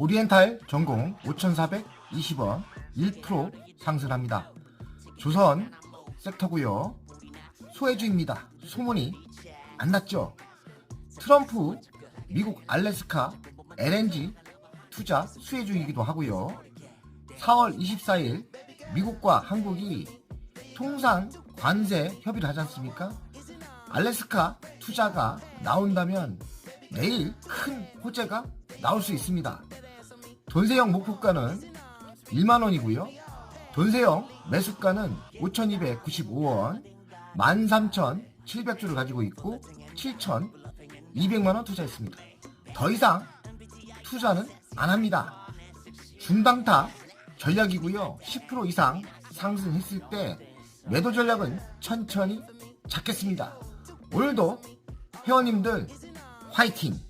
오리엔탈 전공 5,420원 1% 상승합니다. 조선 섹터고요. 소해주입니다. 소문이 안 났죠? 트럼프 미국 알래스카 LNG 투자 수혜주이기도 하고요. 4월 24일 미국과 한국이 통상 관세 협의를 하지 않습니까? 알래스카 투자가 나온다면 내일 큰 호재가 나올 수 있습니다. 돈세형 목표가는 1만 원이고요. 돈세형 매수가는 5,295원, 13,700주를 가지고 있고 7,200만 원 투자했습니다. 더 이상 투자는 안 합니다. 중당타 전략이고요. 10% 이상 상승했을 때 매도 전략은 천천히 잡겠습니다. 오늘도 회원님들 화이팅!